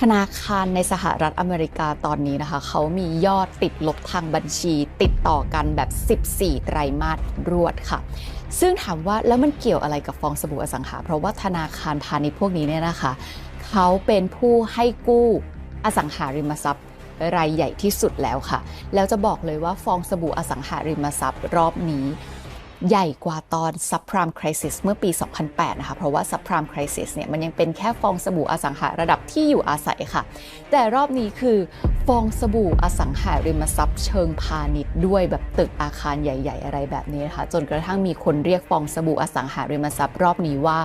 ธนาคารในสหรัฐอเมริกาตอนนี้นะคะ เขามียอดติดลบทางบัญชี ติดต่อกันแบบ 14 ไตรมาสรวดค่ะ ซึ่งถามว่าแล้วมันเกี่ยวอะไรกับฟองสบู่อสังหา เพราะว่าธนาคารพาณิชย์พวกนี้เนี่ยนะคะ เขาเป็นผู้ให้กู้อสังหาริมทรัพย์รายใหญ่ที่สุดแล้วค่ะ แล้วจะบอกเลยว่าฟองสบู่อสังหาริมทรัพย์รอบนี้ ใหญ่กว่าตอน subprime crisis เมื่อปี 2008 นะคะ เพราะว่า subprime crisis เนี่ยมันยังเป็นแค่ฟองสบู่อสังหาระดับที่อยู่อาศัยค่ะ แต่รอบนี้คือฟองสบู่อสังหาริมทรัพย์เชิงพาณิชย์ด้วยแบบตึกอาคารใหญ่ ๆ อะไรแบบนี้นะคะ จนกระทั่งมีคนเรียกฟองสบู่อสังหาริมทรัพย์รอบนี้ว่า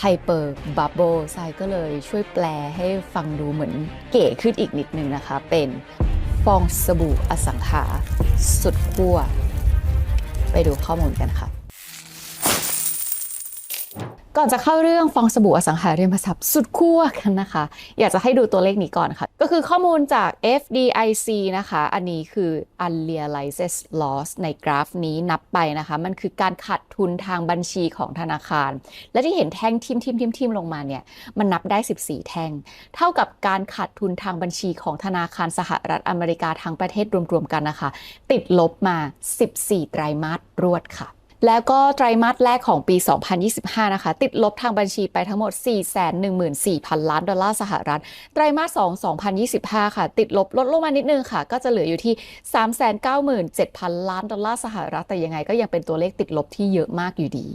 Hyper Bubble ทรายก็เลยช่วยแปลให้ฟังดูเหมือนเก๋ขึ้นอีกนิดนึงนะคะ เป็นฟองสบู่อสังหาสุดขั้ว ดูข้อมูลกันค่ะ ก่อนจะเข้าเรื่องฟองสบู่อสังหาริมทรัพย์สุดขั้วกันนะคะ อยากจะให้ดูตัวเลขนี้ก่อนค่ะ ก็คือข้อมูลจาก FDIC นะคะ อันนี้คือ unrealized loss ในกราฟนี้นับไปนะคะ มันคือการขาดทุนทางบัญชีของธนาคาร และที่เห็นแท่งทิมทิมทิมทิมลงมาเนี่ย มันนับได้ 14 แท่ง เท่ากับการขาดทุนทางบัญชีของธนาคารสหรัฐอเมริกาทั้งประเทศรวมๆกันนะคะ ติดลบมา 14 ไตรมาสรวดค่ะ แล้วก็ไตรมาสแรกของปี 2025 นะคะ ติดลบทางบัญชีไปทั้งหมด 414,000 ล้านดอลลาร์สหรัฐ ไตรมาส 2 2025 ค่ะ ติดลบลดลงมานิดนึงค่ะ ก็จะเหลืออยู่ที่ 397,000 ล้านดอลลาร์สหรัฐ แต่ยังไงก็ยังเป็นตัวเลขติดลบที่เยอะมากอยู่ดี